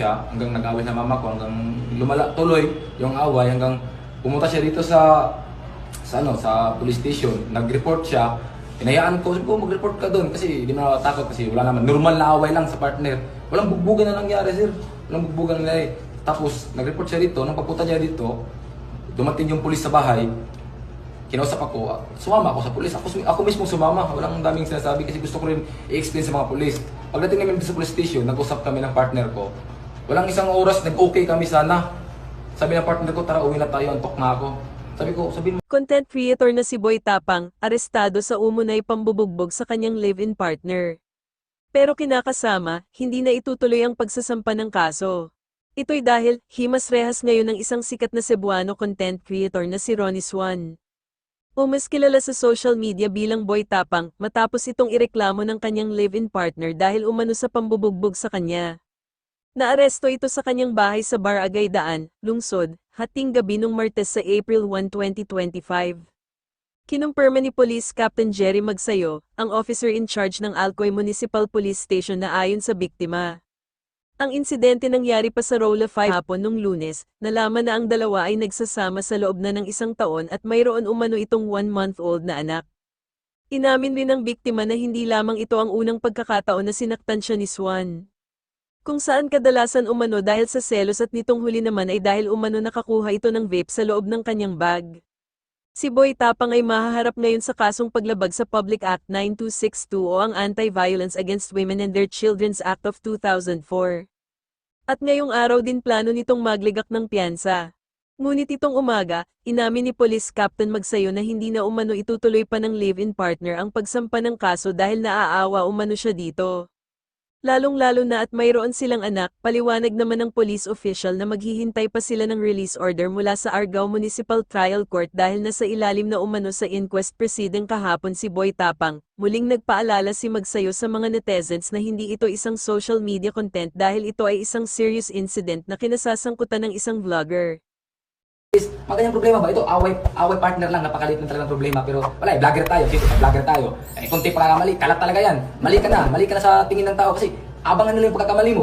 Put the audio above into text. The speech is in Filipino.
siya hanggang nag-away sa mama ko hanggang lumala tuloy yung away hanggang pumunta siya dito sa sa ano sa police station. Nag-report siya. Inayaan ko sabi ko mag-report ka doon. Kasi hindi mo takot kasi wala naman. Normal na away lang sa partner. Walang bugbugan na nangyari sir. Walang bugbugan na nangyari. Tapos nag-report siya dito. Nung pagpunta niya dito dumating yung police sa bahay. Kinausap ako, sumama ako sa pulis. Ako, ako mismo sumama. Walang daming sinasabi kasi gusto ko rin i-explain sa mga pulis. Pagdating namin sa police station, nag-usap kami ng partner ko. Walang isang oras, nag-okay kami sana. Sabi ng partner ko, tara uwi na tayo, antok na ako. Sabi ko, sabihin mo Content creator na si Boy Tapang, arestado sa umunay pambubugbog sa kanyang live-in partner. Pero kinakasama, hindi na itutuloy ang pagsasampa ng kaso. Ito'y dahil, himas rehas ngayon ng isang sikat na Cebuano content creator na si Ronnie Swan. Umas kilala sa social media bilang Boy Tapang matapos itong ireklamo ng kanyang live-in partner dahil umano sa pambubugbog sa kanya. Naaresto ito sa kanyang bahay sa Barangay Daan, Lungsod, hating gabi nung Martes sa April 1, 2025. Kinumpirma ni Police Captain Jerry Magsayo, ang officer in charge ng Alcoy Municipal Police Station na ayon sa biktima. Ang insidente nangyari pa sa Rola 5 hapon nung lunes, nalaman na ang dalawa ay nagsasama sa loob na ng isang taon at mayroon umano itong one-month-old na anak. Inamin din ng biktima na hindi lamang ito ang unang pagkakataon na sinaktan siya ni Swan. Kung saan kadalasan umano dahil sa selos at nitong huli naman ay dahil umano nakakuha ito ng vape sa loob ng kanyang bag. Si Boy Tapang ay mahaharap ngayon sa kasong paglabag sa Public Act 9262 o ang Anti-Violence Against Women and Their Children's Act of 2004. At ngayong araw din plano nitong magligak ng piyansa. Ngunit itong umaga, inamin ni Police Captain Magsayo na hindi na umano itutuloy pa ng live-in partner ang pagsampa ng kaso dahil naaawa umano siya dito. Lalong-lalo na at mayroon silang anak, paliwanag naman ng police official na maghihintay pa sila ng release order mula sa Argao Municipal Trial Court dahil nasa ilalim na umano sa inquest proceeding kahapon si Boy Tapang. Muling nagpaalala si Magsayo sa mga netizens na hindi ito isang social media content dahil ito ay isang serious incident na kinasasangkutan ng isang vlogger. Is, mga ganyang problema ba? Ito, away, away partner lang, napakaliit na talagang problema. Pero wala, eh, vlogger tayo, siyempre, vlogger tayo. Eh, kung di pagkakamali, kalat talaga yan. Mali ka na, mali ka na sa tingin ng tao kasi abangan nila yung pagkakamali mo.